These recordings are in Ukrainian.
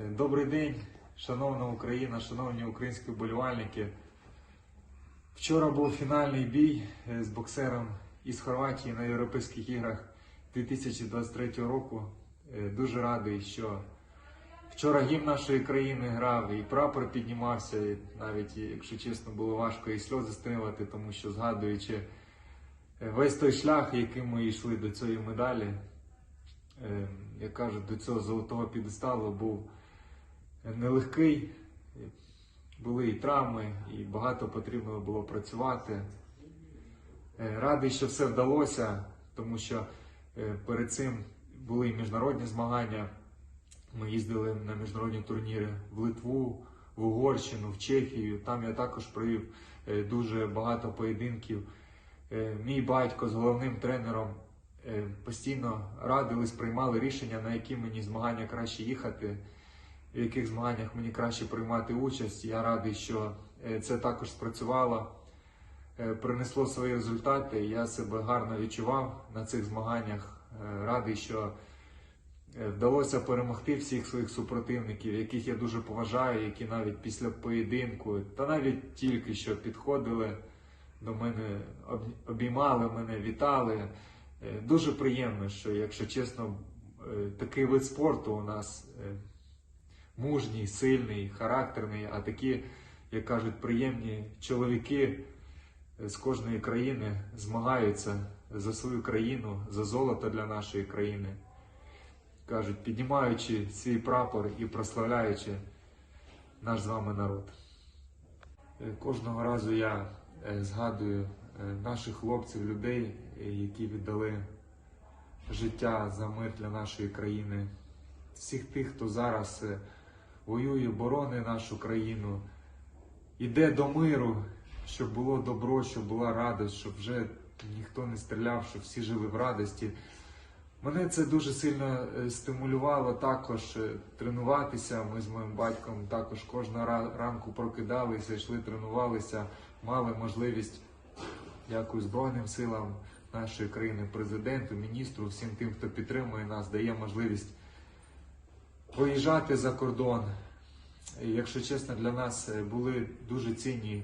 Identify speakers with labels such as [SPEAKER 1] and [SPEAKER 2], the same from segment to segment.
[SPEAKER 1] Е, Добрий день, шановна Україна, шановні українські вболівальники. Вчора був фінальний бій е, з боксером із Хорватії на Європейських іграх 2023 року. Е, Дуже радий, що вчора гімн нашої країни грав, і прапор піднімався, і навіть, якщо чесно, було важко і сльози стримувати, тому що згадуючи весь той шлях, яким ми йшли до цієї медалі, як кажуть, до цього золотого підесталу був нелегкий. Були і травми, і багато потрібно було працювати. Е, Радий, що все вдалося, тому що е, перед цим були і міжнародні змагання. Ми їздили на міжнародні турніри в Литву, в Угорщину, в Чехію. Там я також провів е, дуже багато поєдинків. Мій батько з головним тренером постійно радились, приймали рішення, на які мені змагання краще їхати, в яких змаганнях мені краще приймати участь. Я радий, що е, це також спрацювало, е, принесло свої результати. Я себе гарно відчував на цих змаганнях. Е, Радий, що вдалося перемогти всіх своїх супротивників, яких я дуже поважаю, які навіть після поєдинку, та навіть тільки що підходили до мене, обіймали мене, вітали. Дуже приємно, що, якщо чесно, такий вид спорту у нас мужній, сильний, характерний, а такі, як кажуть, приємні чоловіки з кожної країни змагаються за свою країну, за золото для нашої країни. Кажуть, піднімаючи свій прапор і прославляючи наш з вами народ. Е, Кожного разу я е, згадую е, наших хлопців, людей, які віддали життя за мир для нашої країни, всіх тих, хто зараз воює, боронить нашу країну, іде до миру, щоб було добро, щоб була радість, щоб вже ніхто не стріляв, щоб всі жили в радості. Мене це дуже сильно е, стимулювало також е, тренуватися. Ми з моїм батьком також кожного ранку прокидалися, йшли, тренувалися, мали можливість, дякую Збройним силам нашої країни, президенту, міністру, всім тим, хто підтримує нас, дає можливість поїжджати за кордон. Якщо чесно, для нас е, були дуже цінні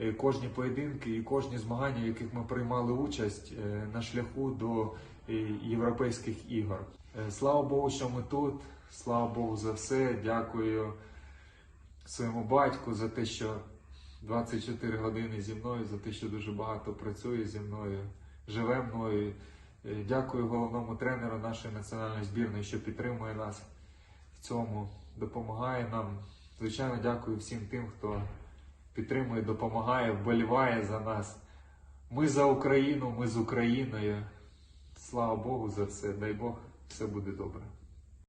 [SPEAKER 1] е, кожні поєдинки і кожні змагання, в яких ми приймали участь е, на шляху до європейських ігор. Слава Богу, що ми тут. Слава Богу за все. Дякую своєму батьку за те, що 24 години зі мною, за те, що дуже багато працює зі мною, живе мною. Дякую головному тренеру нашої національної збірної, що підтримує нас в цьому, допомагає нам. Звичайно, дякую всім тим, хто підтримує, допомагає, вболіває за нас. Ми за Україну, ми з Україною. Слава Богу за все. Дай Бог, все буде добре.